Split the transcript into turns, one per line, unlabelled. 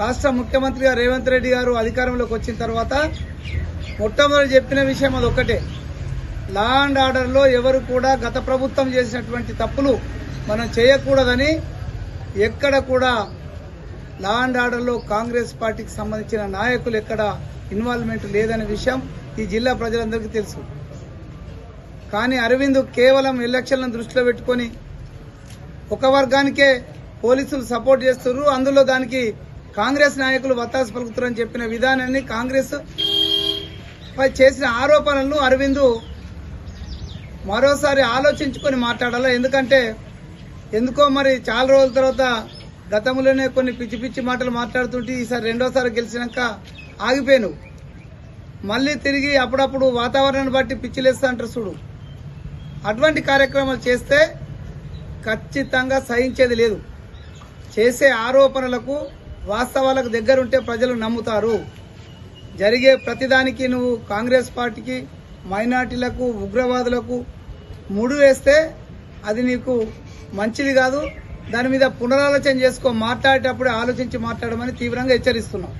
రాష్ట్ర ముఖ్యమంత్రిగా రేవంత్ రెడ్డి గారు అధికారంలోకి వచ్చిన తర్వాత మొట్టమొదటి చెప్పిన విషయం అది ఒకటే లా అండ్ ఆర్డర్లో ఎవరు కూడా గత ప్రభుత్వం చేసినటువంటి తప్పులు మనం చేయకూడదని ఎక్కడ కూడా లా అండ్ ఆర్డర్లో కాంగ్రెస్ పార్టీకి సంబంధించిన నాయకులు ఎక్కడ ఇన్వాల్వ్మెంట్ లేదనే విషయం ఈ జిల్లా ప్రజలందరికీ తెలుసు. కానీ అరవింద్ కేవలం ఎలక్షన్లను దృష్టిలో పెట్టుకొని ఒక వర్గానికే పోలీసులు సపోర్ట్ చేస్తున్నారు. అందులో దానికి కాంగ్రెస్ నాయకులు వత్తాసు పలుకుతారని చెప్పిన విధానాన్ని కాంగ్రెస్ పై చేసిన ఆరోపణలను అరవిందు మరోసారి ఆలోచించుకొని మాట్లాడాలి? ఎందుకంటే ఎందుకో మరి చాలా రోజుల తర్వాత గతంలోనే కొన్ని పిచ్చి పిచ్చి మాటలు మాట్లాడుతుంటే ఈసారి రెండోసారి గెలిచినాక ఆగిపోయాను మళ్ళీ తిరిగి అప్పుడప్పుడు వాతావరణాన్ని బట్టి పిచ్చిలేస్తా అంటారు చూడు. అటువంటి కార్యక్రమాలు చేస్తే ఖచ్చితంగా సహించేది లేదు. చేసే ఆరోపణలకు వాస్తవాలకు దగ్గరుంటే ప్రజలు నమ్ముతారు. జరిగే ప్రతిదానికి నువ్వు కాంగ్రెస్ పార్టీకి మైనార్టీలకు ఉగ్రవాదులకు ముడు వేస్తే అది నీకు మంచిది కాదు. దాని మీద పునరాలోచన చేసుకో మాట్లాడేటప్పుడు ఆలోచించి మాట్లాడమని తీవ్రంగా హెచ్చరిస్తున్నాం.